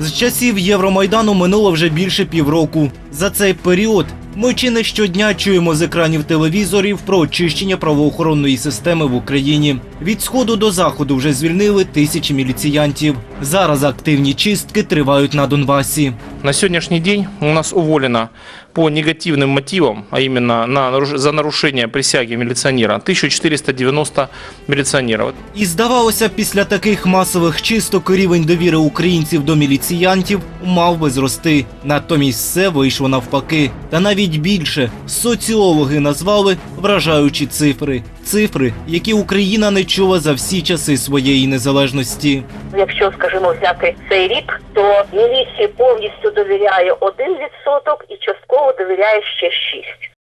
З часів Євромайдану минуло вже більше півроку. За цей період ми чи не щодня чуємо з екранів телевізорів про очищення правоохоронної системи в Україні. Від сходу до заходу вже звільнили тисячі міліціянтів. Зараз активні чистки тривають на Донбасі. На сегодняшний день у нас уволено по негативным мотивам, а именно на, за нарушение присяги милиционера, 1490 милиционеров. І здавалося, після таких масових чисток рівень довіри українців до міліціянтів мав би зрости. Натомість все вийшло навпаки. Та навіть більше соціологи назвали вражаючі цифри. Цифри, які Україна не чула за всі часи своєї незалежності. Якщо, скажімо, взяти цей рік, то міліції повністю довіряє 1% і частково довіряє ще 6%.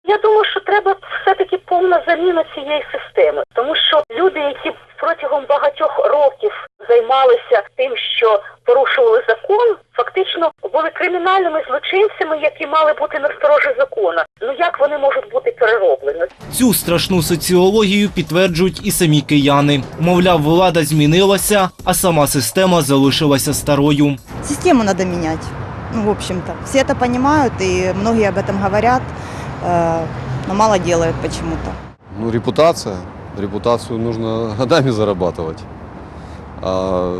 Я думаю, що треба все-таки повна заміна цієї системи, тому що люди, які протягом багатьох років займалися тим, що порушували закон, фактично були кримінальними злочинцями, які мали бути насторожі закона. Ну як вони можуть бути перероблені? Цю страшну соціологію підтверджують і самі кияни. Мовляв, влада змінилася, а сама система залишилася старою. Систему надо менять. Ну, в общем-то. Все это понимают, и многие об этом говорят, э, но мало делают почему-то. Ну, репутация. Репутацию нужно годами зарабатывать. А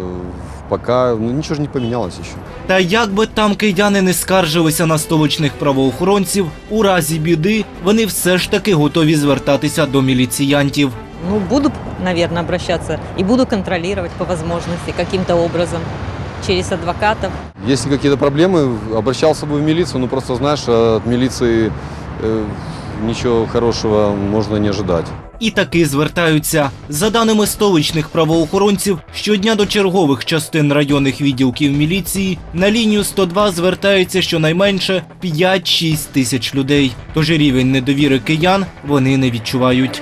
пока ну, ничего же не поменялось еще. Та як би там кияни не скаржилися на столичних правоохоронців, у разі біди вони все ж таки готові звертатися до міліціянтів. Ну, буду, наверное, обращаться и буду контролировать по возможности каким-то образом через адвокатов. Если какие-то проблемы, обращался бы в милицию, ну просто знаешь, от милиции э, ничего хорошего можно не ожидать. І таки звертаються. За даними столичних правоохоронців, щодня до чергових частин районних відділків міліції на лінію 102 звертаються щонайменше 5-6 тисяч людей. Тож рівень недовіри киян вони не відчувають.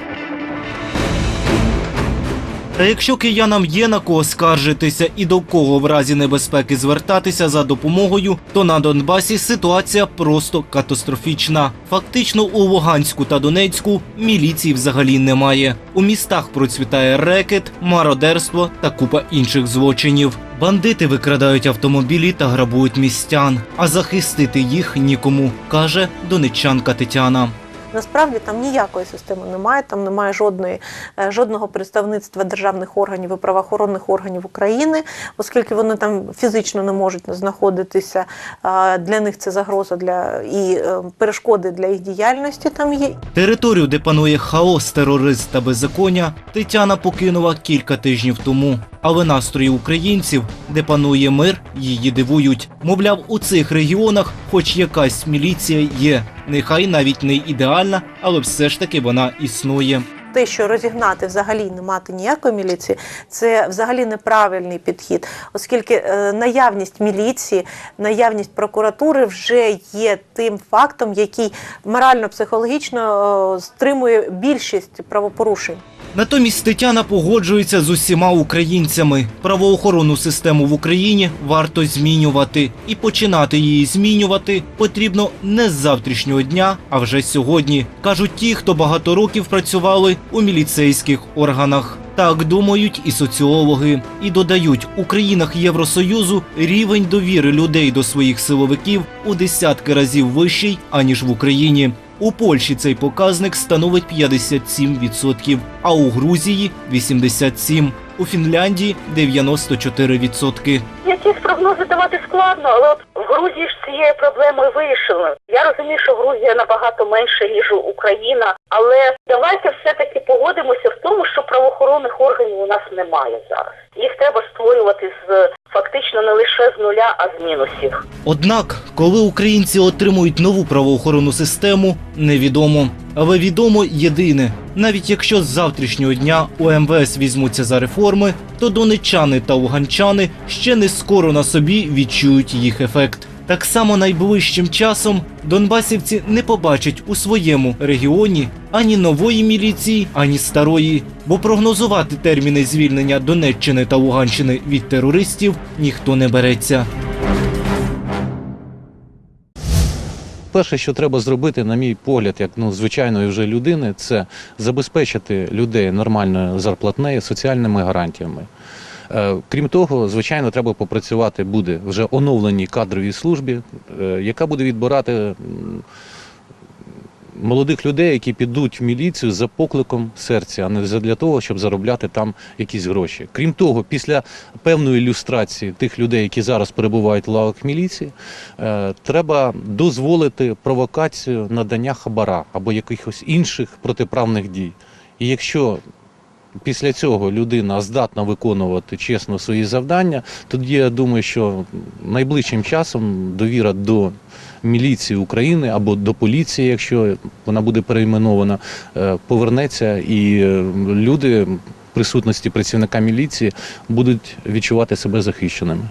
Та якщо киянам є на кого скаржитися і до кого в разі небезпеки звертатися за допомогою, то на Донбасі ситуація просто катастрофічна. Фактично у Луганську та Донецьку міліції взагалі немає. У містах процвітає рекет, мародерство та купа інших злочинів. Бандити викрадають автомобілі та грабують містян, а захистити їх нікому, каже донеччанка Тетяна. Насправді там ніякої системи немає, там немає жодної, е, жодного представництва державних органів і правоохоронних органів України, оскільки вони там фізично не можуть знаходитися. Для них це загроза для і е, перешкоди для їх діяльності там є. Територію, де панує хаос, тероризм та беззаконня, Тетяна покинула кілька тижнів тому. Але настрої українців, де панує мир, її дивують. Мовляв, у цих регіонах хоч якась міліція є. Нехай навіть не ідеальна, але все ж таки вона існує. Те, що розігнати взагалі не мати ніякої міліції, це взагалі неправильний підхід, оскільки е, наявність міліції, наявність прокуратури вже є тим фактом, який морально-психологічно е, стримує більшість правопорушень. Натомість Тетяна погоджується з усіма українцями. Правоохоронну систему в Україні варто змінювати, і починати її змінювати потрібно не з завтрашнього дня, а вже сьогодні. кажуть ті, хто багато років працювали у міліцейських органах. Так думають і соціологи, і додають, у країнах Євросоюзу рівень довіри людей до своїх силовиків у десятки разів вищий аніж в Україні. У Польщі цей показник становить 57%, а у Грузії 87%, у Фінляндії 94%. Якісь прогнози давати складно, але от в Грузії ж цією проблемою вирішили. Я розумію, що Грузія набагато менше ніж Україна, але давайте все-таки погодимося в тому, що правоохоронних органів у нас немає зараз. Їх треба створювати з не лише з нуля, а з мінусів. Однак, коли українці отримують нову правоохоронну систему, невідомо. Але відомо єдине: навіть якщо з завтрашнього дня у МВС візьмуться за реформи, то донеччани та луганчани ще не скоро на собі відчують їх ефект. Так само найближчим часом донбасівці не побачать у своєму регіоні ані нової міліції, ані старої, бо прогнозувати терміни звільнення Донеччини та Луганщини від терористів ніхто не береться. Перше, що треба зробити, на мій погляд, як ну звичайної вже людини, це забезпечити людей нормальною зарплатнею, соціальними гарантіями. Е, Крім того, звичайно, треба попрацювати буде вже оновленій кадровій службі, е, яка буде відбирати молодих людей, які підуть в міліцію за покликом серця, а не для того, щоб заробляти там якісь гроші. Крім того, після певної ілюстрації тих людей, які зараз перебувають в лавах міліції, е, треба дозволити провокацію надання хабара або якихось інших протиправних дій. І якщо після цього людина здатна виконувати чесно свої завдання, тоді я думаю, що найближчим часом довіра до міліції України або до поліції, якщо вона буде перейменована, е, повернеться, і е, люди в присутності працівника міліції будуть відчувати себе захищеними.